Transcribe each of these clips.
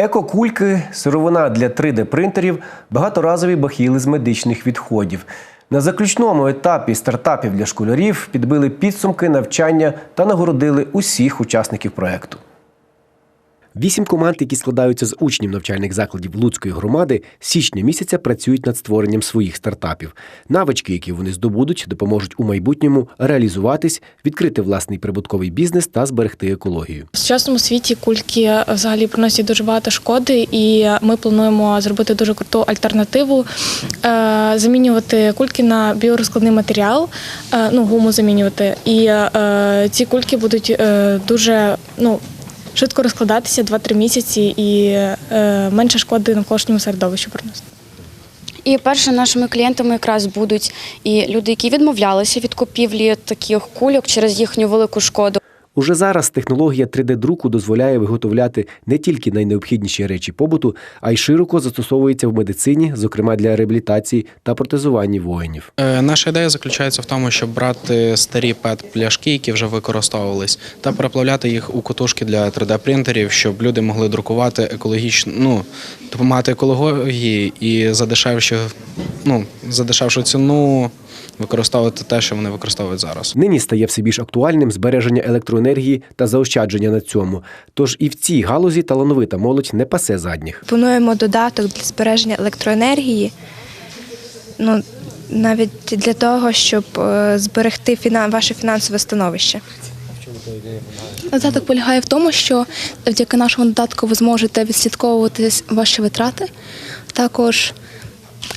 Екокульки, сировина для 3D-принтерів, багаторазові бахіли з медичних відходів. На заключному етапі стартапів для школярів підбили підсумки навчання та нагородили усіх учасників проекту. Вісім команд, які складаються з учнів навчальних закладів Луцької громади, з січня місяця працюють над створенням своїх стартапів. Навички, які вони здобудуть, допоможуть у майбутньому реалізуватись, відкрити власний прибутковий бізнес та зберегти екологію. В сучасному світі кульки взагалі приносять дуже багато шкоди, і ми плануємо зробити дуже круту альтернативу, е, замінювати кульки на біорозкладний матеріал, е, ну гуму замінювати. І е, ці кульки будуть дуже ну. Швидко розкладатися 2-3 місяці і е, менше шкоди навколишньому середовищу приносити. І перше нашими клієнтами якраз будуть і люди, які відмовлялися від купівлі таких кульок через їхню велику шкоду. Уже зараз технологія 3D-друку дозволяє виготовляти не тільки найнеобхідніші речі побуту, а й широко застосовується в медицині, зокрема для реабілітації та протезування воїнів. Е, Наша ідея заключається в тому, щоб брати старі пет-пляшки, які вже використовувались, та переплавляти їх у кутушки для 3D-принтерів, щоб люди могли друкувати екологічно, ну допомагати екології і за дешевші, ну за дешевшу ціну використовувати те, що вони використовують зараз. Нині стає все більш актуальним збереження електроенергії та заощадження на цьому. Тож і в цій галузі талановита молодь не пасе задніх. Плануємо додаток для збереження електроенергії. Ну, навіть для того, щоб е, зберегти фіна- ваше фінансове становище. Додаток полягає в тому, що завдяки нашому додатку ви зможете відслідковувати ваші витрати, також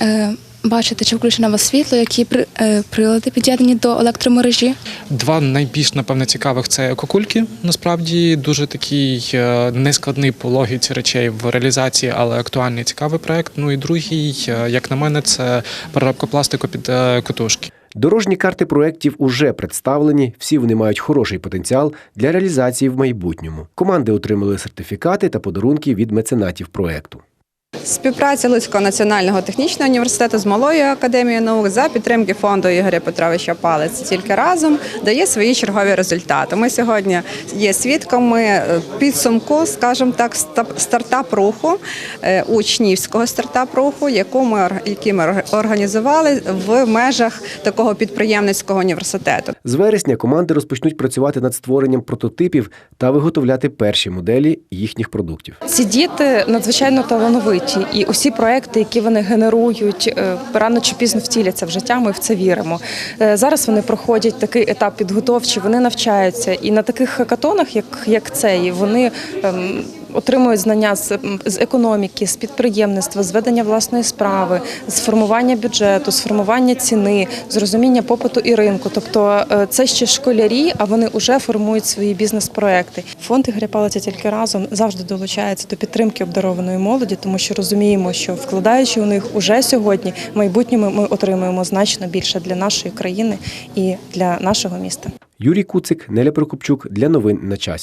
е, бачити, чи включено у вас світло, які при- е, прилади під'єднані до електромережі. Два найбільш напевне цікавих це екокульки. Насправді дуже такий е, нескладний по логіці речей в реалізації, але актуальний цікавий проект. Ну і другий, е, як на мене, це переробка пластику під катушки. Дорожні карти проєктів уже представлені, всі вони мають хороший потенціал для реалізації в майбутньому. Команди отримали сертифікати та подарунки від меценатів проєкту. Співпраця Луцького національного технічного університету з малою академією наук за підтримки фонду Ігоря Петровича Палець тільки разом дає свої чергові результати. Ми сьогодні є свідками е, підсумку, скажімо так, ста- стартап-руху е, учнівського ми ор- який ми організували в межах такого підприємницького університету. З вересня команди розпочнуть працювати над створенням прототипів та виготовляти перші моделі їхніх продуктів. Ці діти надзвичайно талановиті, і усі проекти, які вони генерують, е, рано чи пізно втіляться в життя. Ми в це віримо. Е, Зараз вони проходять такий етап підготовчий, вони навчаються, і на таких хакатонах, як, як цей, вони. Отримують знання з, економіки, з підприємництва, з ведення власної справи, з формування бюджету, з формування ціни, з розуміння попиту і ринку. Тобто е, це ще школярі, а вони вже формують свої бізнес-проекти. Фонд Ігоря Палиця тільки разом завжди долучається до підтримки обдарованої молоді, тому що розуміємо, що вкладаючи у них уже сьогодні, в майбутньому ми отримуємо значно більше для нашої країни і для нашого міста. Юрій Куцик, Неля Прокопчук для новин на часі.